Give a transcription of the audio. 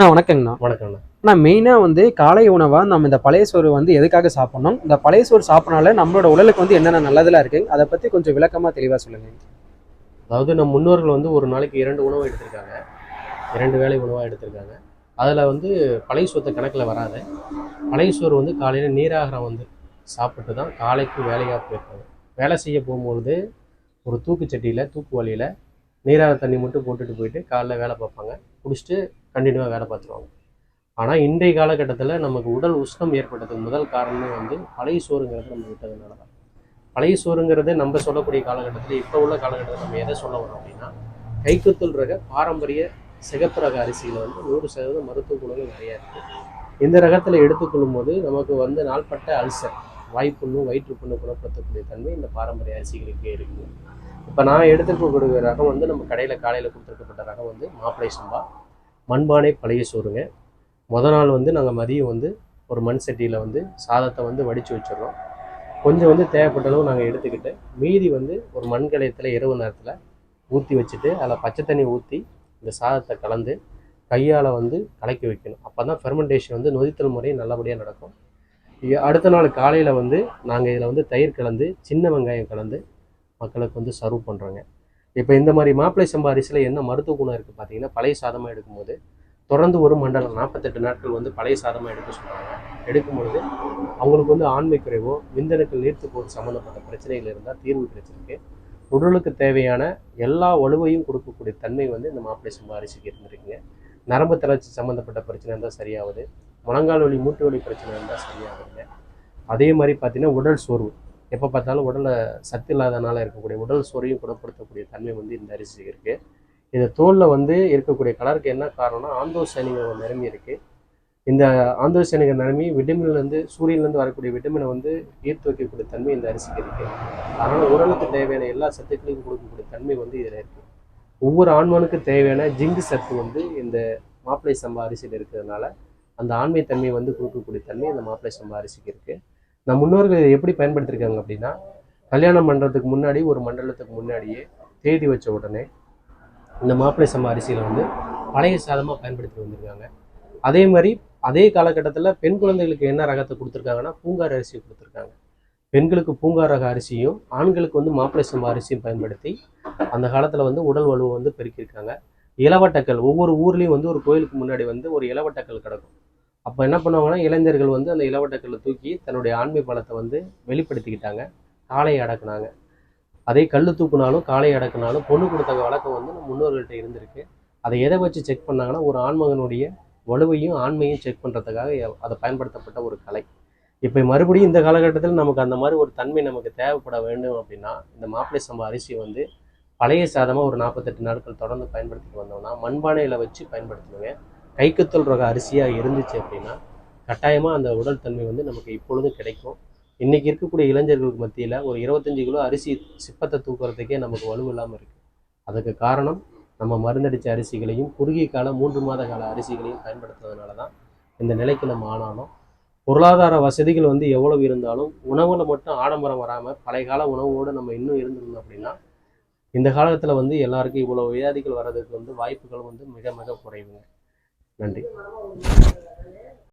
அண்ணா வணக்கங்கண்ணா. வணக்கம்ண்ணா அண்ணா மெயினாக வந்து காலை உணவாக நம்ம இந்த பழைய சோறு வந்து எதுக்காக சாப்பிடணும்? இந்த பழைய சோறு சாப்பிட்றனால நம்மளோட உடலுக்கு வந்து என்னென்ன நல்லதெல்லாம் இருக்குங்க அதை பற்றி கொஞ்சம் விளக்கமாக தெளிவாக சொல்லுங்க. அதாவது நம் முன்னோர்கள் வந்து ஒரு நாளைக்கு இரண்டு உணவு எடுத்திருக்காங்க. இரண்டு வேளை உணவாக எடுத்திருக்காங்க. அதில் வந்து பழைய சோத்தை கணக்கில் வராது. பழைய சோறு வந்து காலையில் நீராகாரம் வந்து சாப்பிட்டு தான் காலைக்கு வேலையாக போயிருக்காங்க. வேலை செய்ய போகும்பொழுது ஒரு தூக்குச்சட்டியில் தூக்கு வழியில் நீராக தண்ணி மட்டும் போட்டுட்டு போயிட்டு காலைல வேலை பார்ப்பாங்க. குடிச்சிட்டு கண்டினியூவாக வேலை பார்த்துருவாங்க. ஆனால் இன்றைய காலகட்டத்தில் நமக்கு உடல் உஷ்ணம் ஏற்பட்டதுக்கு முதல் காரணமே வந்து பழைய சோறுங்கிறது நம்ம விட்டதுனால தான். பழைய சோறுங்கிறது நம்ம சொல்லக்கூடிய காலகட்டத்தில் இப்போ உள்ள காலகட்டத்தில் நம்ம எதை சொல்ல வரோம் அப்படின்னா கைக்குத்தல் ரக பாரம்பரிய சிகப்பு ரக அரிசியில் வந்து நூறு சதவீதம் மருத்துவ குணங்கள் நிறையா இருக்குது இந்த ரகத்தில் எடுத்துக்கொள்ளும் போது நமக்கு வந்து நாள்பட்ட அல்சர் வாய்ப்புண்ணு வயிற்றுப்புண்ணு குணப்படுத்தக்கூடிய தன்மை இந்த பாரம்பரிய அரிசிகளுக்கே இருக்குது இப்போ நான் எடுத்துக்கக்கூடிய ரகம் வந்து நம்ம கடையில் காலையில் கொடுத்துருக்கப்பட்ட ரகம் வந்து மாப்பிளை சம்பா. மண்பானை பழைய சோறுங்க. முத நாள் வந்து நாங்கள் மதியம் வந்து ஒரு மண் சட்டியில் வந்து சாதத்தை வந்து வடித்து வச்சிடுறோம். கொஞ்சம் வந்து தேவைப்பட்ட அளவு நாங்கள் எடுத்துக்கிட்டு மீதி வந்து ஒரு மண் கலயத்தில் இரவு நேரத்தில் ஊற்றி வச்சுட்டு அதில் பச்சை தண்ணி ஊற்றி இந்த சாதத்தை கலந்து கையால் வந்து கலக்கி வைக்கணும். அப்போ தான் ஃபெர்மெண்டேஷன் வந்து நொதித்தல் முறை நல்லபடியாக நடக்கும். அடுத்த நாள் காலையில் வந்து நாங்கள் இதில் வந்து தயிர் கலந்து சின்ன வெங்காயம் கலந்து மக்களுக்கு வந்து சர்வ் பண்ணுறோங்க இப்போ இந்த மாதிரி மாப்பிளை சம்பா அரிசியில் என்ன மருத்துவ குணம் இருக்குது பார்த்தீங்கன்னா பழைய சாதமாக எடுக்கும்போது தொடர்ந்து ஒரு மண்டலம் நாற்பத்தெட்டு நாட்கள் வந்து பழைய சாதமாக எடுக்க சொல்கிறாங்க எடுக்கும் பொழுது அவங்களுக்கு வந்து ஆண்மை குறைவோ விந்தணுக்கள் நீர்த்து போது சம்மந்தப்பட்ட பிரச்சனைகள் இருந்தால் தீர்வு கிடைச்சிருக்கு. உடலுக்கு தேவையான எல்லா வலுவையும் கொடுக்கக்கூடிய தன்மை வந்து இந்த மாப்பிளை சம்பா அரிசிக்கு இருந்திருக்குங்க. நரம்பு தளர்ச்சி சம்மந்தப்பட்ட பிரச்சனை இருந்தால் சரியாகுது. முழங்கால் வலி மூட்டு வலி பிரச்சனை இருந்தால் சரியாகுதுங்க. அதே மாதிரி பார்த்தீங்கன்னா உடல் சோர்வு. எப்போ பார்த்தாலும் உடலை சத்து இல்லாதனால இருக்கக்கூடிய உடல் சோர்வையும் குணப்படுத்தக்கூடிய தன்மை வந்து இந்த அரிசிக்கு இருக்குது இந்த தோலில் வந்து இருக்கக்கூடிய கலருக்கு என்ன காரணம்னா ஆந்தோசனிக நிரம்பி இருக்குது இந்த ஆந்தோசனிக நிரம்பி விட்டமின்லேருந்து சூரியன்லேருந்து வரக்கூடிய விட்டமினை வந்து ஈர்த்து வைக்கக்கூடிய தன்மை இந்த அரிசிக்கு இருக்குது அதனால் உடலுக்கு தேவையான எல்லா சத்துக்களையும் கொடுக்கக்கூடிய தன்மை வந்து இதில் இருக்குது ஒவ்வொரு ஆண்மனுக்கு தேவையான ஜிங்கு சத்து வந்து இந்த மாப்பிளை சம்பா அரிசியில் இருக்கிறதுனால அந்த ஆண்மை தன்மையை வந்து கொடுக்கக்கூடிய தன்மை இந்த மாப்பிளை சம்பா அரிசிக்கு இருக்குது நம் முன்னோர்கள் இதை எப்படி பயன்படுத்தியிருக்காங்க அப்படின்னா கல்யாணம் பண்ணுறதுக்கு முன்னாடி ஒரு மண்டலத்துக்கு முன்னாடியே தேதி வச்ச உடனே இந்த மாப்பிள்ளை சம்பா அரிசியில் வந்து பழைய சாதமாக பயன்படுத்தி வந்திருக்காங்க. அதே மாதிரி அதே காலகட்டத்தில் பெண் குழந்தைகளுக்கு என்ன ரகத்தை கொடுத்துருக்காங்கன்னா பூங்கார் அரிசி கொடுத்துருக்காங்க. பெண்களுக்கு பூங்கார் ரக அரிசியும் ஆண்களுக்கு வந்து மாப்பிள்ளை சம்பா அரிசியும் பயன்படுத்தி அந்த காலத்தில் வந்து உடல் வலுவை வந்து பெருக்கியிருக்காங்க. இளவட்டக்கல் ஒவ்வொரு ஊர்லேயும் வந்து ஒரு கோயிலுக்கு முன்னாடி வந்து ஒரு இளவட்டக்கல் கிடக்கும். அப்போ என்ன பண்ணுவாங்கன்னா இளைஞர்கள் வந்து அந்த இளவட்டக்கல்லை தூக்கி தன்னுடைய ஆண்மை பலத்தை வந்து வெளிப்படுத்திக்கிட்டாங்க. காளையை அடக்குனாங்க. அதே கல் தூக்குனாலும் காளையை அடக்குனாலும் பொண்ணு கொடுத்த வழக்கம் வந்து நம்ம முன்னோர்கள்ட்ட இருந்திருக்கு. அதை எதை வச்சு செக் பண்ணாங்கன்னா ஒரு ஆண்மகனுடைய வலுவையும் ஆண்மையும் செக் பண்ணுறதுக்காக அதை பயன்படுத்தப்பட்ட ஒரு கலை. இப்போ மறுபடியும் இந்த காலகட்டத்தில் நமக்கு அந்த மாதிரி ஒரு தன்மை நமக்கு தேவைப்பட வேண்டும் அப்படின்னா இந்த மாப்பிளை சம்பா அரிசி வந்து பழைய சாதமாக ஒரு நாற்பத்தெட்டு நாட்கள் தொடர்ந்து பயன்படுத்திட்டு வந்தோம்னா மண்பானையில் வச்சு பயன்படுத்தணுங்க கைக்குத்தல் ரக அரிசியாக இருந்துச்சு அப்படின்னா கட்டாயமாக அந்த உடல் தன்மை வந்து நமக்கு இப்பொழுதும் கிடைக்கும். இன்றைக்கி இருக்கக்கூடிய இளைஞர்களுக்கு மத்தியில் ஒரு இருபத்தஞ்சு கிலோ அரிசி சிப்பத்தை தூக்குறதுக்கே நமக்கு வலுவில்லாமல் இருக்குது அதுக்கு காரணம் நம்ம மருந்தடித்த அரிசிகளையும் குறுகிய கால மூன்று மாத கால அரிசிகளையும் பயன்படுத்துறதுனால தான் இந்த நிலைக்கு நம்ம ஆனாலும் பொருளாதார வசதிகள் வந்து எவ்வளவு இருந்தாலும் உணவில் மட்டும் ஆடம்பரம் வராமல் பழைய கால உணவோடு நம்ம இன்னும் இருந்திருந்தோம் அப்படின்னா இந்த காலத்தில் வந்து எல்லாருக்கும் இவ்வளோ வியாதிகள் வர்றதுக்கு வந்து வாய்ப்புகள் வந்து மிக மிக குறைவுங்க. நன்றி.